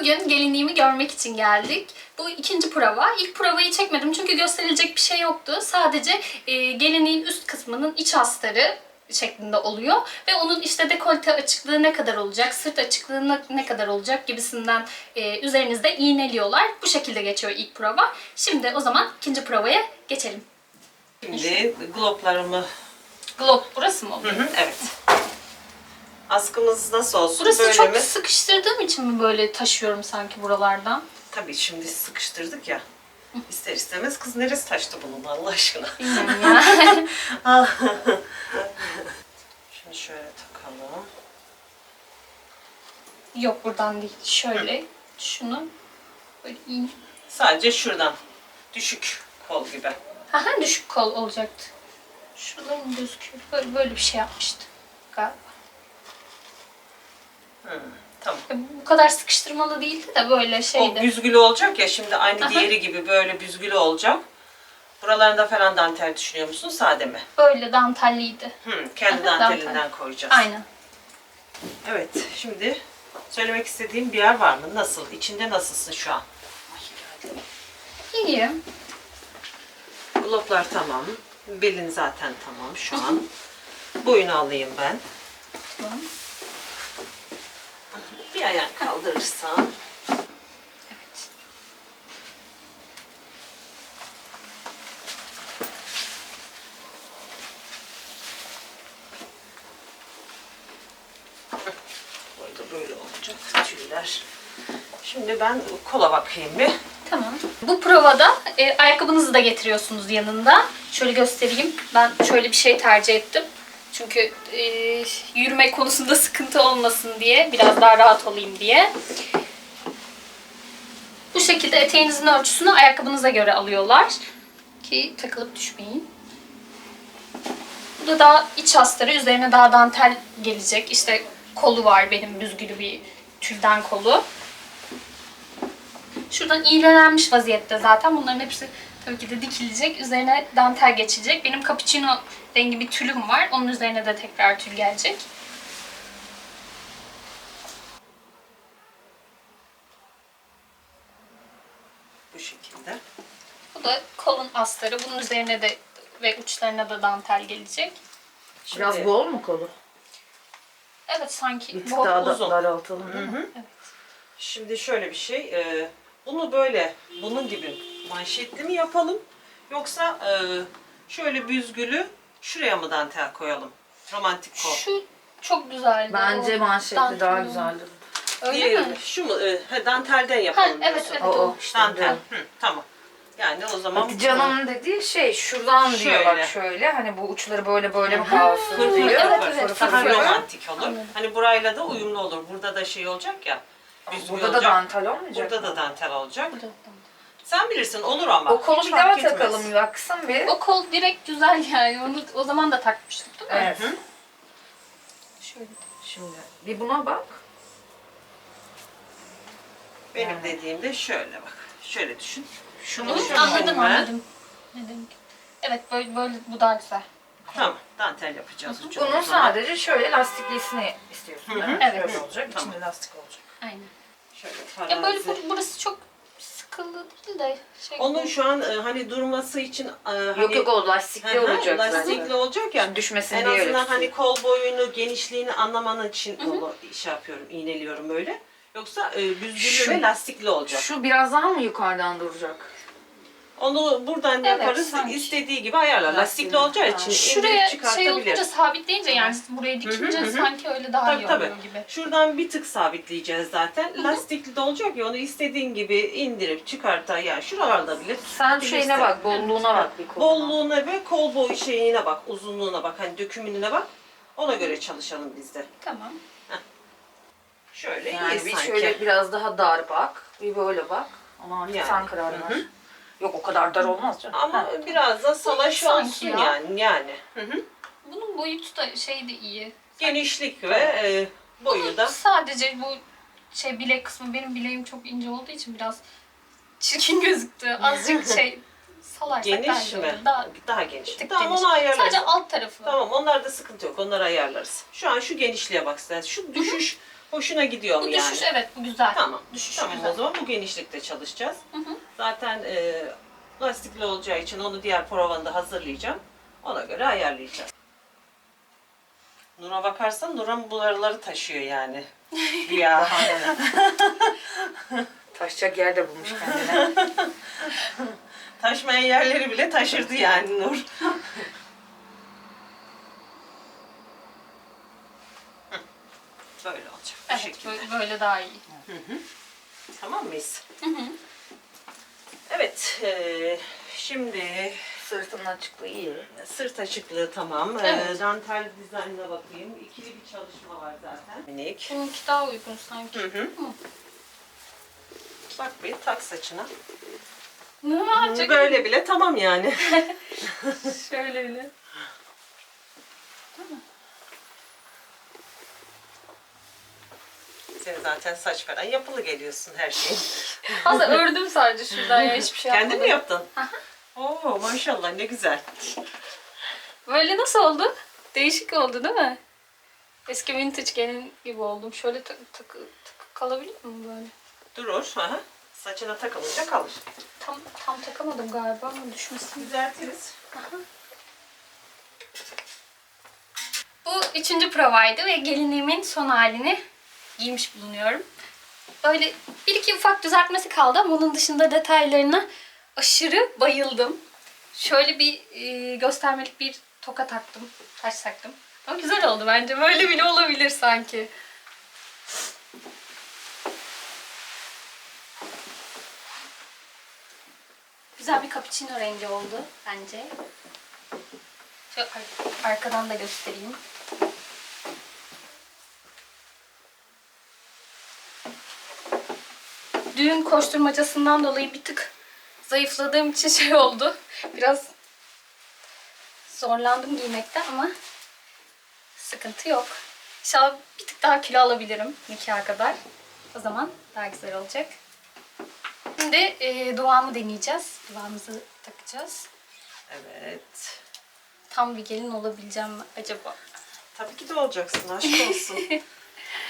Bugün gelinliğimi görmek için geldik. Bu ikinci prova. İlk provayı çekmedim çünkü gösterilecek bir şey yoktu. Sadece e, gelinliğin üst kısmının iç astarı şeklinde oluyor. Ve onun işte dekolte açıklığı ne kadar olacak, sırt açıklığı ne- kadar olacak gibisinden e, üzerinizde iğneliyorlar. Bu şekilde geçiyor ilk prova. Şimdi o zaman ikinci provaya geçelim. Şimdi gloplarımı... Glob burası mı Hı hı, evet. Askımız nasıl olsun? Burası böyle çok mi? sıkıştırdığım için mi böyle taşıyorum sanki buralardan? Tabii şimdi sıkıştırdık ya. İster istemez kız neresi taştı bunun Allah aşkına. Bilmiyorum ya. Al. Şimdi şöyle takalım. Yok buradan değil. Şöyle şunu böyle in. Sadece şuradan. Düşük kol gibi. Haha düşük kol olacaktı. Şuradan gözüküyor. Böyle, böyle bir şey yapmıştı galiba. Hı, tamam. Ya Bu kadar sıkıştırmalı değildi de böyle O şeydi. büzgülü olacak ya şimdi aynı Aha. diğeri gibi böyle büzgülü olacak. Buralarında falan dantel düşünüyor musun? Sade mi? Böyle dantelliydi. Hı, kendi Aha, dantelinden dantel. koyacağız. Aynen. Evet, şimdi söylemek istediğim bir yer var mı? Nasıl? İçinde nasılsın şu an? İyi. Gloplar tamam. Belin zaten tamam şu an. Boyunu alayım ben. Tamam. Bir ayak kaldırırsan. Evet. Boyu da böyle olacak tüyler. Şimdi ben kola bakayım bir. Tamam. Bu provada e, ayakkabınızı da getiriyorsunuz yanında. Şöyle göstereyim. Ben şöyle bir şey tercih ettim. Çünkü e, yürüme konusunda sıkıntı olmasın diye, biraz daha rahat olayım diye. Bu şekilde eteğinizin ölçüsünü ayakkabınıza göre alıyorlar. Ki takılıp düşmeyin. Bu da daha iç astarı. Üzerine daha dantel gelecek. İşte kolu var benim büzgülü bir tülden kolu. Şuradan iğnelenmiş vaziyette zaten. Bunların hepsi tabii ki de dikilecek. Üzerine dantel geçecek. Benim cappuccino rengi bir tülüm var. Onun üzerine de tekrar tül gelecek. Bu şekilde. Bu da kolun astarı. Bunun üzerine de ve uçlarına da dantel gelecek. Şimdi, Biraz bol mu kolu? Evet sanki Bir tık bu daha da uzun. daraltalım değil mi? Şimdi şöyle bir şey. e, bunu böyle bunun gibi manşetli mi yapalım? Yoksa e, şöyle büzgülü şuraya mı dantel koyalım? Romantik kol. şu çok güzeldi. Bence O manşetli dantel daha olan. güzeldir. Öyle Diğeri mi? Şu mu? E, he, dantelden Ha, yapalım evet diyorsun. evet O, o. o. İşte Dantel. bu. Hı, tamam. Yani o zaman Hatice'nin dediği şey şuradan diyor Şöyle. bak şöyle hani bu uçları böyle böyle mi kalsın fır fır diyor. Evet, evet, fır fır daha romantik olur. Anladım. Hani burayla da uyumlu olur. Burada da şey olacak ya. büzgü Burada da olacak. dantel olmayacak. Burada da dantel olacak. Burada da. Sen bilirsin olur ama. O kolu Hiç bir fark daha etmez. takalım baksın bir. O kol direkt güzel yani. Onu o zaman da takmıştık değil mi? Evet. Hı. Şöyle. Şimdi bir buna bak. Benim Yani. dediğimde şöyle bak. Şöyle düşün. Şunu Hı, şöyle anladım düşünme. anladım. Ne demek? Evet böyle böyle bu daha güzel. Tamam. Dantel yapacağız. ucunu Bunun zaman. sadece şöyle lastiklisini istiyorsun değil mi? Evet. Şöyle olacak. Tamam. içinde lastik olacak. Aynen. Şöyle Ya böyle bu- burası çok sıkılı değil de şey. Onun şu an e, hani durması için e, hani Yok yok o lastikli hı, olacak lastikli zaten. olacak ya. Düşmesin En diye öyle azından tutuyor. hani kol boyunu, genişliğini anlaman için onu şey yapıyorum, iğneliyorum böyle. Yoksa e, büzgülü Şu- ve lastikli olacak. Şu biraz daha mı yukarıdan duracak? Onu buradan Evet, yaparız. sanki. istediği gibi ayarlar. Lastikli olacağı için Şuraya indirip şey çıkartabilir. olunca sabitleyince yani buraya dikince hı hı. sanki öyle daha Tabii iyi tabii. oluyor gibi. Şuradan bir tık sabitleyeceğiz zaten. Lastikli de olacak ya onu istediğin gibi indirip çıkartar. Yani şuralarda bile Sen şeyine bak, bolluğuna bak bir koluna. Bolluğuna ve kol boyu şeyine bak, uzunluğuna bak, hani dökümüne bak. Ona göre çalışalım biz de. Tamam. Şöyle Yani iyi bir sanki. şöyle biraz daha dar bak, bir böyle bak. Ama artık Yani. sen karar ver. Yok o kadar dar olmaz canım. Ama Ha. biraz da salaş Sanki olsun ya. yani. yani. Hı hı. Bunun boyutu da şey de iyi. Genişlik ve e, boyu da. Sadece bu şey bilek kısmı benim bileğim çok ince olduğu için biraz çirkin gözüktü. Azıcık şey salarsak Geniş bence mi? olur. Daha Daha geniş. tık Tamam geniş. onu ayarlarız. Sadece alt tarafı. Tamam onlarda sıkıntı yok. Onları ayarlarız. Şu an şu genişliğe bak sen. Şu düşüş Hoşuna gidiyor mu Bu yani? düşüş evet bu güzel. Tamam. Düşüş tamam güzel. o zaman bu genişlikte çalışacağız. Hı hı. Zaten e, lastikli olacağı için onu diğer provanda hazırlayacağım. Ona göre ayarlayacağız. Nur'a bakarsan Nur'un bu araları taşıyor yani. ya. Taşacak yer de bulmuş kendine. Taşmayan yerleri bile taşırdı yani Nur. Böyle olacak Evet şekilde. böyle, daha iyi. Tamam mıyız? Hı hı. Evet. e, şimdi Sırtının açıklığı iyi. sırt açıklığı tamam. E, Evet. dantel dizaynına bakayım. İkili bir çalışma var zaten. Minik. Bununki daha uygun sanki. Hı hı. Bak bir tak saçına. Çok Böyle bile tamam yani. Şöyle bile. Sen zaten saç falan yapılı geliyorsun her şeyin. Aslında ördüm sadece şuradan ya hiçbir şey Kendin mi yapmadım. yaptın? Oo maşallah ne güzel. Böyle nasıl oldu? Değişik oldu değil mi? Eski vintage gelin gibi oldum. Şöyle tak tak tak kalabilir mi böyle? Durur. Aha. Saçına takılınca kalır. Tam tam takamadım galiba ama düşmesin. Düzeltiriz. Bu üçüncü provaydı ve gelinliğimin son halini giymiş bulunuyorum. Böyle bir iki ufak düzeltmesi kaldı ama onun dışında detaylarına aşırı bayıldım. Şöyle bir e, göstermelik bir toka taktım, taş taktım. Ama güzel oldu bence. Böyle bile olabilir sanki. Güzel bir cappuccino rengi oldu bence. Şöyle ar- arkadan da göstereyim. Düğün koşturmacasından dolayı bir tık zayıfladığım için şey oldu. Biraz zorlandım giymekte ama sıkıntı yok. İnşallah bir tık daha kilo alabilirim nikaha kadar. O zaman daha güzel olacak. Şimdi e, duvağımı deneyeceğiz. Duvağımızı takacağız. Evet. Tam bir gelin olabileceğim mi acaba? Tabii ki de olacaksın. Aşk olsun.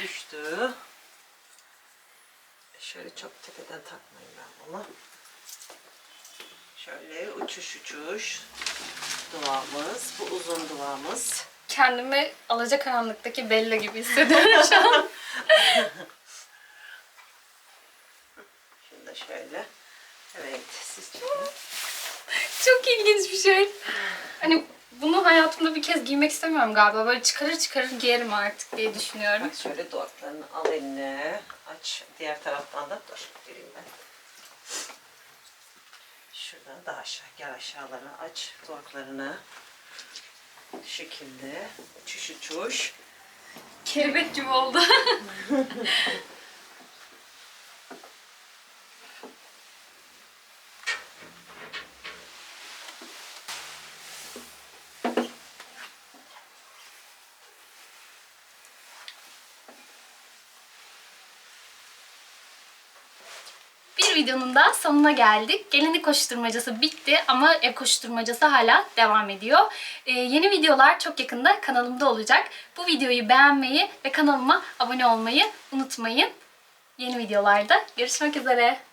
Düştü. Şöyle çok tepeden takmayayım ben bunu. Şöyle uçuş uçuş duvağımız. Bu uzun duvağımız. Kendimi alacakaranlıktaki Bella gibi hissediyorum şu an. Şimdi de şöyle. Evet siz. Çok ilginç bir şey. Hani bunu hayatımda bir kez giymek istemiyorum galiba. Böyle çıkarır çıkarır giyerim artık diye düşünüyorum. Bak şöyle duvaklarını al eline. Aç. Diğer taraftan da dur. Vereyim ben. Şuradan daha aşağı. Gel aşağılara aç duvaklarını. Bu şekilde. Uçuş uçuş. Kelebek gibi oldu. Bir videonun da sonuna geldik. Gelinlik koşturmacası bitti ama ev koşturmacası hala devam ediyor. Ee, yeni videolar çok yakında kanalımda olacak. Bu videoyu beğenmeyi ve kanalıma abone olmayı unutmayın. Yeni videolarda görüşmek üzere.